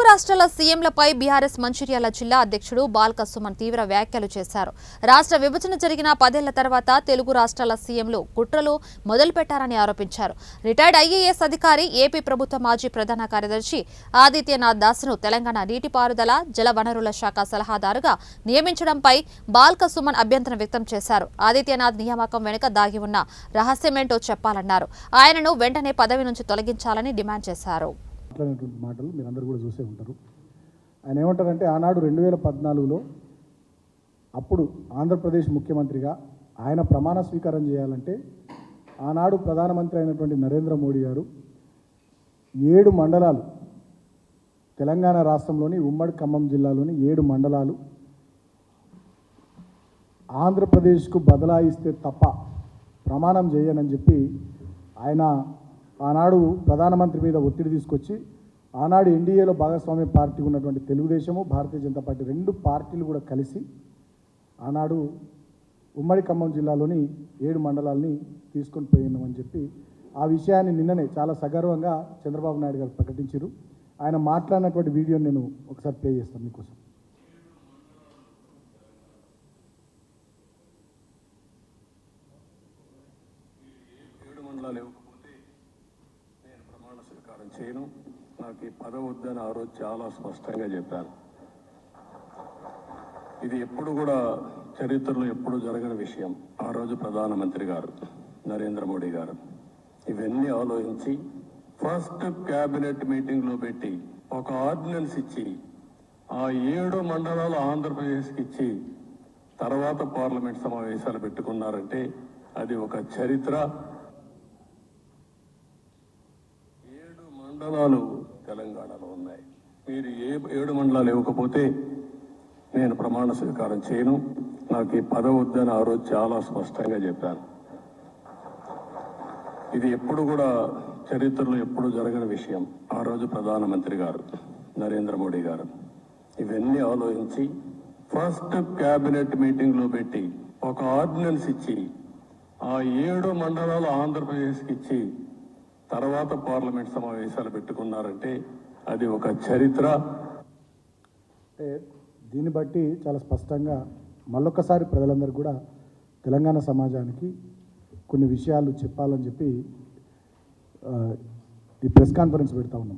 తెలుగు రాష్ట్రాల సీఎంలపై బీఆర్ఎస్ మంచిర్యాల జిల్లా అధ్యక్షుడు బాల్క సుమన్ తీవ్ర వ్యాఖ్యలు చేశారు. రాష్ట్ర విభజన జరిగిన పదేళ్ళ తర్వాత తెలుగు రాష్ట్రాల సీఎంలు కుట్రలు మొదలుపెట్టారని ఆరోపించారు. రిటైర్డ్ ఐఏఎస్ అధికారి ఏపీ ప్రభుత్వ మాజీ ప్రధాన కార్యదర్శి ఆదిత్యనాథ్ దాస్ను తెలంగాణ నీటిపారుదల జలవనరుల శాఖ సలహాదారుగా నియమించడంపై బాల్క సుమన్ అభ్యంతరం వ్యక్తం చేశారు. ఆదిత్యనాథ్ నియామకం వెనుక దాగి ఉన్న రహస్యమేంటో చెప్పాలన్నారు. ఆయనను వెంటనే పదవి నుంచి తొలగించాలని డిమాండ్ చేశారు. మాట్లాడినటువంటి మాటలు మీరందరూ కూడా చూసే ఉంటారు. ఆయన ఏమంటారంటే ఆనాడు రెండు వేల పద్నాలుగులో అప్పుడు ఆంధ్రప్రదేశ్ ముఖ్యమంత్రిగా ఆయన ప్రమాణ స్వీకారం చేయాలంటే ఆనాడు ప్రధానమంత్రి అయినటువంటి నరేంద్ర మోడీ గారు ఏడు మండలాలు తెలంగాణ రాష్ట్రంలోని ఉమ్మడి ఖమ్మం జిల్లాలోని ఏడు మండలాలు ఆంధ్రప్రదేశ్కు బదలాయిస్తే తప్ప ప్రమాణం చేయనని చెప్పి ఆయన ఆనాడు ప్రధానమంత్రి మీద ఒత్తిడి తీసుకొచ్చి ఆనాడు ఎన్డీఏలో భాగస్వామ్య పార్టీ ఉన్నటువంటి తెలుగుదేశము భారతీయ జనతా పార్టీ రెండు పార్టీలు కూడా కలిసి ఆనాడు ఉమ్మడి ఖమ్మం జిల్లాలోని ఏడు మండలాల్ని తీసుకొని పోయినామని చెప్పి ఆ విషయాన్ని నిన్ననే చాలా సగర్వంగా చంద్రబాబు నాయుడు గారు ప్రకటించారు. ఆయన మాట్లాడినటువంటి వీడియోని నేను ఒకసారి ప్లే చేస్తాను మీకోసం. ఏడు మండలాలు స్వీకారం చేయను. నాకు ఈ పదవి వద్దని ఆ రోజు చాలా స్పష్టంగా చెప్పాను ఇది ఎప్పుడు కూడా చరిత్రలో ఎప్పుడు జరగని విషయం. ఆ రోజు ప్రధానమంత్రి గారు నరేంద్ర మోడీ గారు ఇవన్నీ ఆలోచించి ఫస్ట్ క్యాబినెట్ మీటింగ్లో పెట్టి ఒక ఆర్డినెన్స్ ఇచ్చి ఆ ఏడు మండలాలు ఆంధ్రప్రదేశ్కి ఇచ్చి తర్వాత పార్లమెంట్ సమావేశాలు పెట్టుకున్నారంటే అది ఒక చరిత్ర ఏడు మండలాలు తెలంగాణలో ఉన్నాయి. మీరు ఏ ఏడు మండలాలు ఇవ్వకపోతే నేను ప్రమాణ స్వీకారం చేయను. నాకు ఈ పదవి వద్దని ఆ రోజు చాలా స్పష్టంగా చెప్పాను ఇది ఎప్పుడు కూడా చరిత్రలో ఎప్పుడు జరగని విషయం. ఆ రోజు ప్రధానమంత్రి గారు నరేంద్ర మోడీ గారు ఇవన్నీ ఆలోచించి ఫస్ట్ క్యాబినెట్ మీటింగ్లో పెట్టి ఒక ఆర్డినెన్స్ ఇచ్చి ఆ ఏడు మండలాలు ఆంధ్రప్రదేశ్కి ఇచ్చి తర్వాత పార్లమెంట్ సమావేశాలు పెట్టుకున్నారంటే అది ఒక చరిత్ర. అంటే దీన్ని బట్టి చాలా స్పష్టంగా మళ్ళొక్కసారి ప్రజలందరూ కూడా తెలంగాణ సమాజానికి కొన్ని విషయాలు చెప్పాలని చెప్పి ఈ ప్రెస్ కాన్ఫరెన్స్ పెడతా ఉన్నాం.